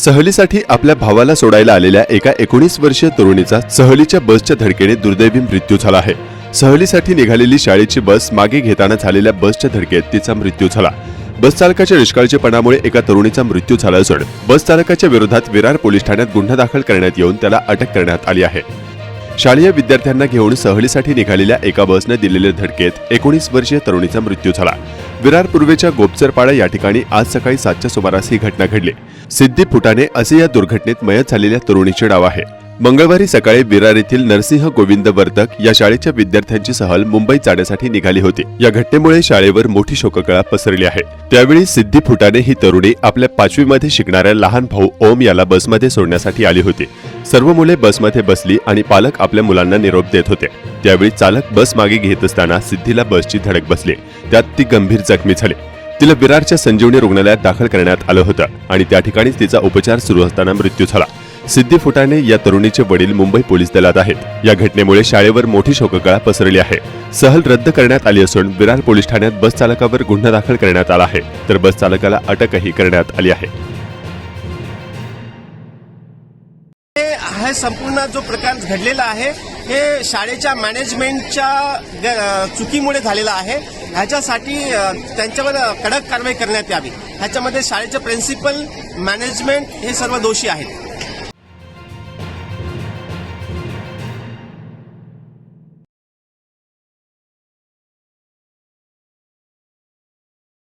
सहलीसाठी आपल्या भावाला सोडायला आलेल्या एका एकोणीस वर्षीय तरुणीचा सहलीच्या बसच्या धडकेने दुर्दैवी मृत्यू झाला आहे. सहलीसाठी निघालेली शाळेची बस मागे घेताना झालेल्या बसच्या धडकेत तिचा मृत्यू झाला. बस चालकाच्या निष्काळजीपणामुळे एका तरुणीचा मृत्यू झाला असून बस चालकाच्या विरोधात विरार पोलीस ठाण्यात गुन्हा दाखल करण्यात येऊन त्याला अटक करण्यात आली आहे. शालेय विद्यार्थ्यांना घेऊन सहलीसाठी निघालेल्या एका बसने दिलेल्या धडकेत एकोणीस वर्षीय तरुणीचा मृत्यू झाला. विरार पूर्वेच्या गोपचरपाडा या ठिकाणी आज सकाळी सातच्या सुमारास ही घटना घडली. सिद्धी फुटाणे असे या दुर्घटनेत मयत झालेल्या तरुणीचे नाव आहे. मंगळवारी सकाळी विरार येथील नरसिंह गोविंद वर्तक या शाळेच्या विद्यार्थ्यांची सहल मुंबईत जाण्यासाठी निघाली होती. या घटनेमुळे शाळेवर मोठी शोककळा पसरली आहे. त्यावेळी सिद्धी फुटाने ही तरुणी आपल्या पाचवीमध्ये शिकणाऱ्या लहान भाऊ ओम याला बसमध्ये सोडण्यासाठी आली होती. सर्व मुले बसमध्ये बसली आणि पालक आपल्या मुलांना निरोप देत होते. त्यावेळी चालक बस मागे घेत असताना सिद्धीला बसची धडक बसली. त्यात ती गंभीर जखमी झाली. तिला विरारच्या संजीवनी रुग्णालयात दाखल करण्यात आलं होतं आणि त्या ठिकाणीच तिचा उपचार सुरू असताना मृत्यू झाला. सिद्धी फुटाणे या तरुणीचे वडील मुंबई पोलीस दलात आहेत. या घटनेमुळे शाळेवर मोठी शोककळा पसरली आहे. सहल रद्द करण्यात आली असून विरार पोलीस ठाण्यात बस चालकावर गुन्हा दाखल करण्यात आला आहे. तर बस चालकाला अटकही करण्यात आली आहे. हा संपूर्ण जो प्रकार घडलेला आहे हे शाळेच्या मॅनेजमेंटच्या ग- चुकीमुळे झालेला आहे. ह्याच्यासाठी त्यांच्यावर कडक कारवाई करण्यात यावी. ह्याच्यामध्ये शाळेचे प्रिन्सिपल मॅनेजमेंट हे सर्व दोषी आहेत.